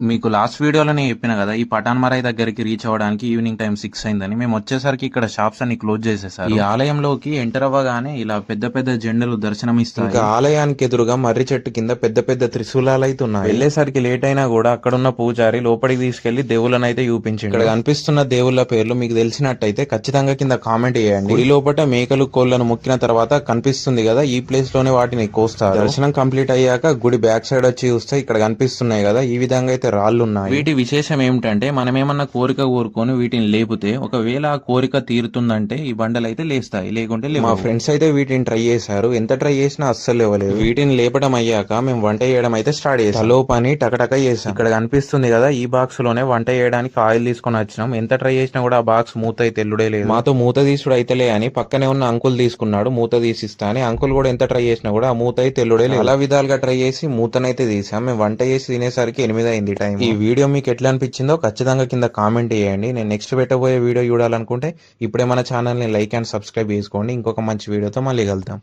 మీకు లాస్ట్ వీడియోలోనే చెప్పిన కదా ఈ పటాన్ మరాయి దగ్గరికి రీచ్ అవ్వడానికి ఈవినింగ్ టైం సిక్స్ అయిందని. మేము వచ్చేసరికి ఇక్కడ షాప్స్ అన్ని క్లోజ్ చేసేసారు. ఈ ఆలయంలోకి ఎంటర్ అవ్వగానే ఇలా పెద్ద పెద్ద జెండలు దర్శనమిస్తాయి. ఇంకా ఆలయానికి ఎదురుగా మర్రి చెట్టు కింద పెద్ద పెద్ద త్రిశూలాలు అయితే ఉన్నాయి. వెళ్ళేసరికి లేట్ అయినా కూడా అక్కడున్న పూజారి లోపలికి తీసుకెళ్ళి దేవుళ్ళని అయితే చూపించిండు. ఇక్కడ కనిపిస్తున్న దేవుళ్ళ పేర్లు మీకు తెలిసినట్టయితే ఖచ్చితంగా కింద కామెంట్ చేయండి. గుడి లోపల మేకలు కోళ్ళను మొక్కిన తర్వాత కనిపిస్తుంది కదా ఈ ప్లేస్లోనే వాటిని కోస్తారు. దర్శనం కంప్లీట్ అయ్యాక గుడి బ్యాక్ సైడ్ వచ్చి చూస్తే ఇక్కడ కనిపిస్తున్నాయి కదా ఈ విధంగా అయితే రాళ్ళు ఉన్నాయి వీటి విశేషం ఏమిటంటే మనం ఏమన్నా కోరిక కోరుకొని వీటిని లేపితే ఒకవేళ ఆ కోరిక తీరుతుందంటే ఈ బండలు అయితే లేస్తాయి లేకుంటే మా ఫ్రెండ్స్ అయితే వీటిని ట్రై చేశారు. ఎంత ట్రై చేసినా అస్సలు ఇవ్వలేదు వీటిని లేపడం అయ్యాక మేము వంట చేయడం అయితే స్టార్ట్ చేసాం తలో పని టకటక చేసాం ఇక్కడ కనిపిస్తుంది కదా ఈ బాక్స్లోనే వంట చేయడానికి ఆయిల్ తీసుకొని వచ్చినాం. ఎంత ట్రై చేసినా కూడా ఆ బాక్స్ మూత అయితే ఎల్లుడే లేదు. మాతో మూత తీసుడు అయితేలే అని పక్కనే ఉన్న అంకుల్ తీసుకున్నాడు మూత తీసిస్తా అని. అంకుల్ కూడా ఎంత ట్రై చేసినా కూడా ఆ మూత అయితే ఎల్లుడే లేదు. అలా విధాలుగా ట్రై చేసి మూతనైతే తీసాం. మేము వంట చేసి తినేసరికి ఎనిమిది అయింది. టైం ఈ వీడియో మీకు ఎట్లా అనిపించిందో ఖచ్చితంగా కింద కామెంట్ చేయండి. నేను నెక్స్ట్ పెట్టబోయే వీడియో చూడాలనుకుంటే ఇప్పుడే మన ఛానల్ని లైక్ అండ్ సబ్స్క్రైబ్ చేసుకోండి. ఇంకొక మంచి వీడియోతో మళ్ళీ కలుద్దాం.